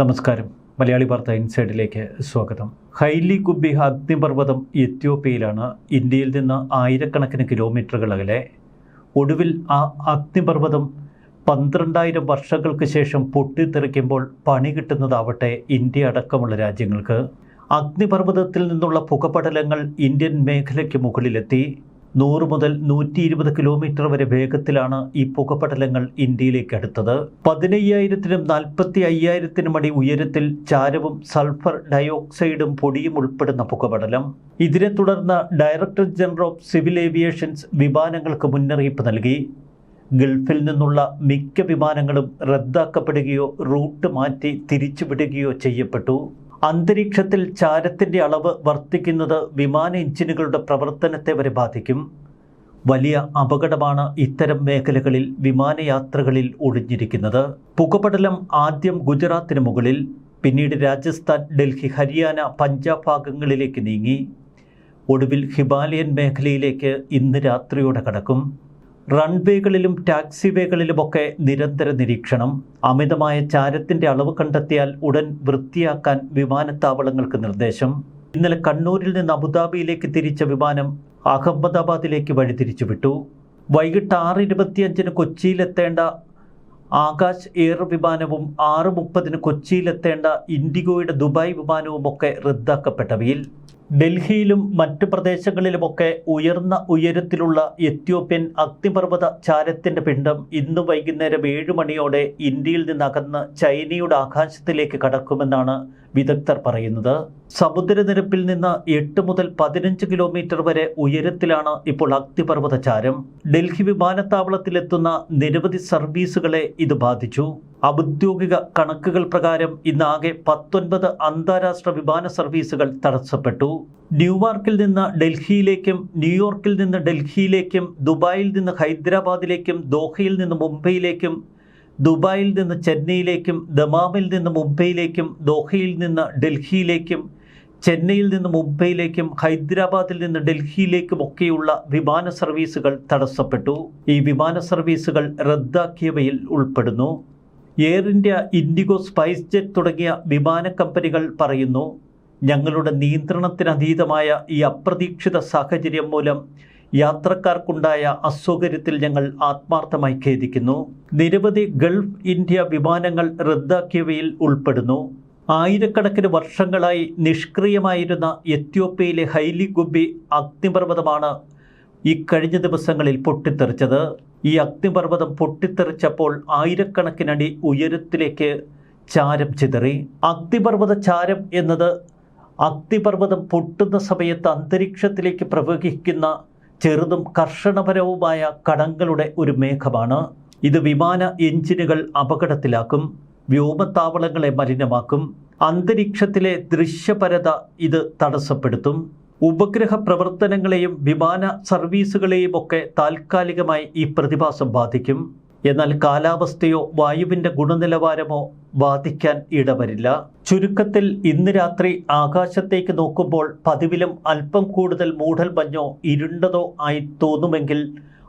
നമസ്കാരം. മലയാളി വാർത്ത ഇൻസൈഡിലേക്ക് സ്വാഗതം. ഹൈലി കുബി അഗ്നിപർവതം എത്യോപ്യയിലാണ് ഇന്ത്യയിൽ നിന്ന് ആയിരക്കണക്കിന് കിലോമീറ്ററുകൾ അകലെ. ഒടുവിൽ ആ അഗ്നിപർവതം പന്ത്രണ്ടായിരം വർഷങ്ങൾക്ക് ശേഷം പൊട്ടിത്തെറിക്കുമ്പോൾ പണി കിട്ടുന്നതാവട്ടെ ഇന്ത്യ അടക്കമുള്ള രാജ്യങ്ങൾക്ക്. അഗ്നിപർവതത്തിൽ നിന്നുള്ള പുകപടലങ്ങൾ ഇന്ത്യൻ മേഖലയ്ക്ക് മുകളിലെത്തി. നൂറ് മുതൽ നൂറ്റി ഇരുപത് കിലോമീറ്റർ വരെ വേഗത്തിലാണ് ഈ പുകപടലങ്ങൾ ഇന്ത്യയിലേക്ക് അടുത്തത്. പതിനയ്യായിരത്തിനും നാൽപ്പത്തി അയ്യായിരത്തിനും അടി ഉയരത്തിൽ ചാരവും സൾഫർ ഡയോക്സൈഡും പൊടിയും ഉൾപ്പെടുന്ന പുകപടലം. ഇതിനെ തുടർന്ന് director general of civil aviations വിമാനങ്ങൾക്ക് മുന്നറിയിപ്പ് നൽകി. ഗൾഫിൽ നിന്നുള്ള മിക്ക വിമാനങ്ങളും റദ്ദാക്കപ്പെടുകയോ റൂട്ട് മാറ്റി തിരിച്ചുവിടുകയോ ചെയ്യപ്പെട്ടു. അന്തരീക്ഷത്തിൽ ചാരത്തിന്റെ അളവ് വർദ്ധിക്കുന്നത് വിമാന എഞ്ചിനുകളുടെ പ്രവർത്തനത്തെ വരെ ബാധിക്കും. വലിയ അപകടമാണ് ഇത്തരം മേഖലകളിൽ വിമാനയാത്രകളിൽ ഒളിഞ്ഞിരിക്കുന്നത്. പുകപടലം ആദ്യം ഗുജറാത്തിന് മുകളിൽ പിന്നീട് രാജസ്ഥാൻ ഡൽഹി ഹരിയാന പഞ്ചാബ് ഭാഗങ്ങളിലേക്ക് നീങ്ങി. ഒടുവിൽ ഹിമാലയൻ മേഖലയിലേക്ക് ഇന്ന് രാത്രിയോടെ കടക്കും. റൺവേകളിലും ടാക്സിവേകളിലുമൊക്കെ നിരന്തര നിരീക്ഷണം. അമിതമായ ചാരത്തിന്റെ അളവ് കണ്ടെത്തിയാൽ ഉടൻ വൃത്തിയാക്കാൻ വിമാനത്താവളങ്ങൾക്ക് നിർദ്ദേശം. ഇന്നലെ കണ്ണൂരിൽ നിന്ന് അബുദാബിയിലേക്ക് തിരിച്ച വിമാനം അഹമ്മദാബാദിലേക്ക് വഴിതിരിച്ചുവിട്ടു വൈകിട്ട് ആറ് ഇരുപത്തിയഞ്ചിന് കൊച്ചിയിലെത്തേണ്ട ആകാശ് എയർ വിമാനവും ആറ് മുപ്പതിന് കൊച്ചിയിലെത്തേണ്ട ഇൻഡിഗോയുടെ ദുബായ് വിമാനവുമൊക്കെ റദ്ദാക്കപ്പെട്ടവയിൽ ഡൽഹിയിലും മറ്റു പ്രദേശങ്ങളിലുമൊക്കെ ഉയർന്ന ഉയരത്തിലുള്ള എത്യോപ്യൻ അഗ്നിപർവത ചാരത്തിന്റെ പിണ്ഡം ഇന്ന് വൈകുന്നേരം ഏഴ് മണിയോടെ ഇന്ത്യയിൽ നിന്നകന്ന് ചൈനയുടെ ആകാശത്തിലേക്ക് കടക്കുമെന്നാണ് വിദഗ്ധർ പറയുന്നത് സമുദ്രനിരപ്പിൽ നിന്ന് എട്ട് മുതൽ പതിനഞ്ച് കിലോമീറ്റർ വരെ ഉയരത്തിലാണ് ഇപ്പോൾ അഗ്നിപർവത ചാരം ഡൽഹി വിമാനത്താവളത്തിലെത്തുന്ന നിരവധി സർവീസുകളെ ഇത് ബാധിച്ചു. ഔദ്യോഗിക കണക്കുകൾ പ്രകാരം ഇന്നാകെ പത്തൊൻപത് അന്താരാഷ്ട്ര വിമാന സർവീസുകൾ തടസ്സപ്പെട്ടു. ന്യൂയോർക്കിൽ നിന്ന് ഡൽഹിയിലേക്കും ന്യൂയോർക്കിൽ നിന്ന് ഡൽഹിയിലേക്കും ദുബായിൽ നിന്ന് ഹൈദരാബാദിലേക്കും ദോഹയിൽ നിന്ന് മുംബൈയിലേക്കും ദുബായിൽ നിന്ന് ചെന്നൈയിലേക്കും ദമാമിൽ നിന്ന് മുംബൈയിലേക്കും ദോഹയിൽ നിന്ന് ഡൽഹിയിലേക്കും ചെന്നൈയിൽ നിന്ന് മുംബൈയിലേക്കും ഹൈദരാബാദിൽ നിന്ന് ഡൽഹിയിലേക്കും ഒക്കെയുള്ള വിമാന സർവീസുകൾ തടസ്സപ്പെട്ടു. ഈ വിമാന സർവീസുകൾ റദ്ദാക്കിയവയിൽ ഉൾപ്പെടുന്നു. Air India IndiGo SpiceJet തുടങ്ങിയ വിമാന കമ്പനികൾ പറയുന്നു ഞങ്ങളുടെ നിയന്ത്രണത്തിനതീതമായ ഈ അപ്രതീക്ഷിത സാഹചര്യം മൂലം യാത്രക്കാർക്കുണ്ടായ അസൗകര്യത്തിൽ ഞങ്ങൾ ആത്മാർത്ഥമായി ഖേദിക്കുന്നു. നിരവധി ഗൾഫ് ഇന്ത്യ വിമാനങ്ങൾ റദ്ദാക്കിയവയിൽ ഉൾപ്പെടുന്നു. ആയിരക്കണക്കിന് വർഷങ്ങളായി നിഷ്ക്രിയമായിരുന്ന എത്യോപ്യയിലെ ഹൈലി ഗുബി അഗ്നിപർവതമാണ് ഈ കഴിഞ്ഞ ദിവസങ്ങളിൽ പൊട്ടിത്തെറിച്ചത്. ഈ അഗ്നിപർവതം പൊട്ടിത്തെറിച്ചപ്പോൾ ആയിരക്കണക്കിനടി ഉയരത്തിലേക്ക് ചാരം ചിതറി. അഗ്നിപർവത ചാരം എന്നത് അഗ്നിപർവതം പൊട്ടുന്ന സമയത്ത് അന്തരീക്ഷത്തിലേക്ക് പ്രവഹിക്കുന്ന ചെറുതും കർഷണപരവുമായ കടങ്ങളുടെ ഒരു മേഘമാണ്. ഇത് വിമാന എഞ്ചിനുകൾ അപകടത്തിലാക്കും വ്യോമത്താവളങ്ങളെ മലിനമാക്കും അന്തരീക്ഷത്തിലെ ദൃശ്യപരത ഇത് തടസ്സപ്പെടുത്തും. ഉപഗ്രഹ പ്രവർത്തനങ്ങളെയും വിമാന സർവീസുകളെയും ഒക്കെ താൽക്കാലികമായി ഈ പ്രതിഭാസം ബാധിക്കും. എന്നാൽ കാലാവസ്ഥയോ വായുവിന്റെ ഗുണനിലവാരമോ ബാധിക്കാൻ ഇടവരില്ല. ചുരുക്കത്തിൽ ഇന്ന് രാത്രി ആകാശത്തേക്ക് നോക്കുമ്പോൾ പതിവിലും അല്പം കൂടുതൽ മൂടൽ മഞ്ഞോ ഇരുണ്ടതോ ആയി തോന്നുമെങ്കിൽ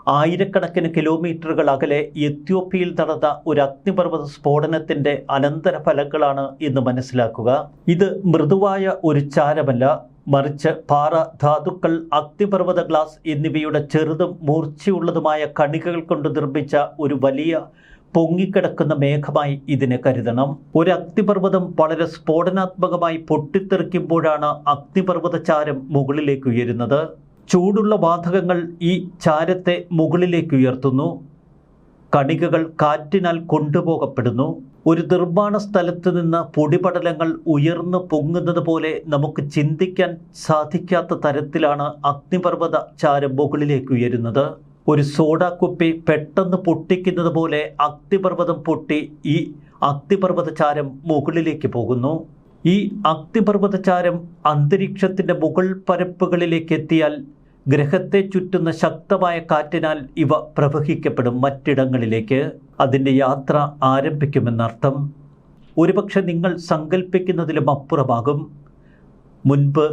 ആയിരക്കണക്കിന് കിലോമീറ്ററുകൾ അകലെ എത്യോപ്യയിൽ നടന്ന ഒരു അഗ്നിപർവത സ്ഫോടനത്തിന്റെ അനന്തരഫലങ്ങളാണ് എന്ന് മനസ്സിലാക്കുക. ഇത് മൃദുവായ ഒരു ചാരമല്ല മറിച്ച് പാറ ധാതുക്കൾ അഗ്നിപർവത ഗ്ലാസ് എന്നിവയുടെ ചെറുതും മൂർച്ചയുള്ളതുമായ കണികകൾ കൊണ്ട് നിർമ്മിച്ച ഒരു വലിയ പൊങ്ങിക്കിടക്കുന്ന മേഘമായി ഇതിനെ കരുതണം. ഒരു അഗ്നിപർവതം വളരെ സ്ഫോടനാത്മകമായി പൊട്ടിത്തെറിക്കുമ്പോഴാണ് അഗ്നിപർവത ചാരം മുകളിലേക്ക് ഉയരുന്നത്. ചൂടുള്ള വാതകങ്ങൾ ഈ ചാരത്തെ മുകളിലേക്ക് ഉയർത്തുന്നു. കണികകൾ കാറ്റിനാൽ കൊണ്ടുപോകപ്പെടുന്നു. ഒരു നിർമ്മാണ സ്ഥലത്ത് നിന്ന് പൊടിപടലങ്ങൾ ഉയർന്നു പൊങ്ങുന്നത് പോലെ നമുക്ക് ചിന്തിക്കാൻ സാധിക്കാത്ത തരത്തിലാണ് അഗ്നിപർവത ചാരം മുകളിലേക്ക് ഉയരുന്നത്. ഒരു സോഡാ കുപ്പി പെട്ടെന്ന് പൊട്ടിക്കുന്നത് പോലെ അഗ്നിപർവതം പൊട്ടി ഈ അഗ്നിപർവത ചാരം മുകളിലേക്ക് പോകുന്നു. ഈ അഗ്നിപർവത ചാരം അന്തരീക്ഷത്തിന്റെ മുകൾ പരപ്പുകളിലേക്ക് എത്തിയാൽ ഗ്രഹത്തെ ചുറ്റുന്ന ശക്തമായ കാറ്റിനാൽ ഇവ പ്രവഹിക്കപ്പെടും മറ്റിടങ്ങളിലേക്ക്. അതിന്റെ യാത്ര ആരംഭിക്കുമെന്നർത്ഥം ഒരുപക്ഷെ നിങ്ങൾ സങ്കല്പിക്കുന്നതിലും അപ്പുറമാകും. മുൻപ്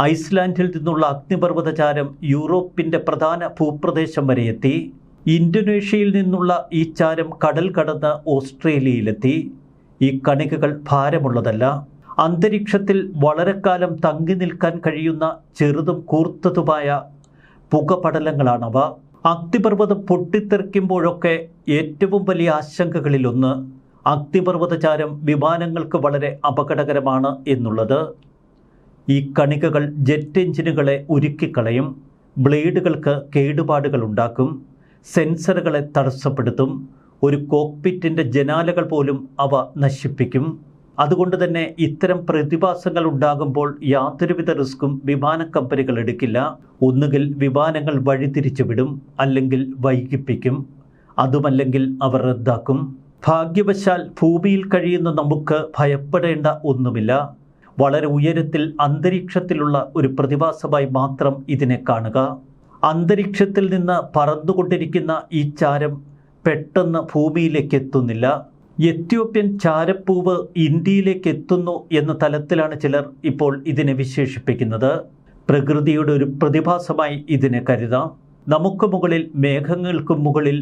ഐസ്ലാൻഡിൽ നിന്നുള്ള അഗ്നിപർവതചാരം യൂറോപ്പിന്റെ പ്രധാന ഭൂപ്രദേശം വരെ എത്തി. ഇന്തോനേഷ്യയിൽ നിന്നുള്ള ഈ ചാരം കടൽ കടന്ന് ഓസ്ട്രേലിയയിലെത്തി. ഈ കണികകൾ ഭാരമുള്ളതല്ല. അന്തരീക്ഷത്തിൽ വളരെക്കാലം തങ്ങി നിൽക്കാൻ കഴിയുന്ന ചെറുതും കൂർത്തതുമായ പുകപടലങ്ങളാണവ. അഗ്നിപർവതം പൊട്ടിത്തെറിക്കുമ്പോഴൊക്കെ ഏറ്റവും വലിയ ആശങ്കകളിലൊന്ന് അഗ്നിപർവതചാരം വിമാനങ്ങൾക്ക് വളരെ അപകടകരമാണ് എന്നുള്ളത്. ഈ കണികകൾ ജെറ്റ് എഞ്ചിനുകളെ ഉരുക്കിക്കളയും ബ്ലേഡുകൾക്ക് കേടുപാടുകൾ ഉണ്ടാക്കും സെൻസറുകളെ തടസ്സപ്പെടുത്തും ഒരു കോക്പിറ്റിന്റെ ജനാലകൾ പോലും അവ നശിപ്പിക്കും. അതുകൊണ്ട് തന്നെ ഇത്തരം പ്രതിഭാസങ്ങൾ ഉണ്ടാകുമ്പോൾ യാതൊരുവിധ റിസ്ക്കും വിമാന കമ്പനികൾ എടുക്കില്ല. ഒന്നുകിൽ വിമാനങ്ങൾ വഴിതിരിച്ചു വിടും അല്ലെങ്കിൽ വൈകിപ്പിക്കും. അതുമല്ലെങ്കിൽ അവർ റദ്ദാക്കും. ഭാഗ്യവശാൽ ഭൂമിയിൽ കഴിയുന്ന നമുക്ക് ഭയപ്പെടേണ്ട ഒന്നുമില്ല. വളരെ ഉയരത്തിൽ അന്തരീക്ഷത്തിലുള്ള ഒരു പ്രതിഭാസമായി മാത്രം ഇതിനെ കാണുക. അന്തരീക്ഷത്തിൽ നിന്ന് പറന്നുകൊണ്ടിരിക്കുന്ന ഈ ചാരം പെട്ടെന്ന് ഭൂമിയിലേക്ക് എത്തുന്നില്ല. എത്യോപ്യൻ ചാരപ്പൂവ് ഇന്ത്യയിലേക്ക് എത്തുന്നു എന്ന തലത്തിലാണ് ചിലർ ഇപ്പോൾ ഇതിനെ വിശേഷിപ്പിക്കുന്നത്. പ്രകൃതിയുടെ ഒരു പ്രതിഭാസമായി ഇതിനെ കരുതാം. നമുക്ക് മുകളിൽ മേഘങ്ങൾക്ക് മുകളിൽ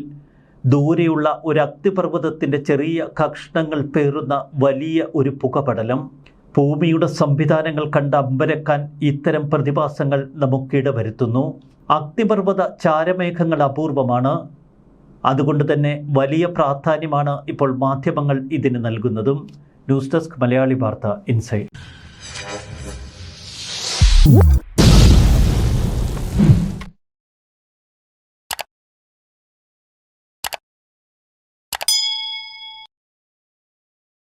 ദൂരെയുള്ള ഒരു അഗ്നിപർവതത്തിന്റെ ചെറിയ കഷ്ണങ്ങൾ പേറുന്ന വലിയ ഒരു പുകപടലം. ഭൂമിയുടെ സംവിധാനങ്ങൾ കണ്ട് അമ്പരക്കാൻ ഇത്തരം പ്രതിഭാസങ്ങൾ നമുക്കിട വരുത്തുന്നു അഗ്നിപർവത ചാരമേഘങ്ങൾ അപൂർവമാണ്. അതുകൊണ്ട് തന്നെ വലിയ പ്രാധാന്യമാണ് ഇപ്പോൾ മാധ്യമങ്ങൾ ഇതിന് നൽകുന്നതും. ന്യൂസ് ഡെസ്ക് മലയാളി വാർത്ത ഇൻസൈഡ്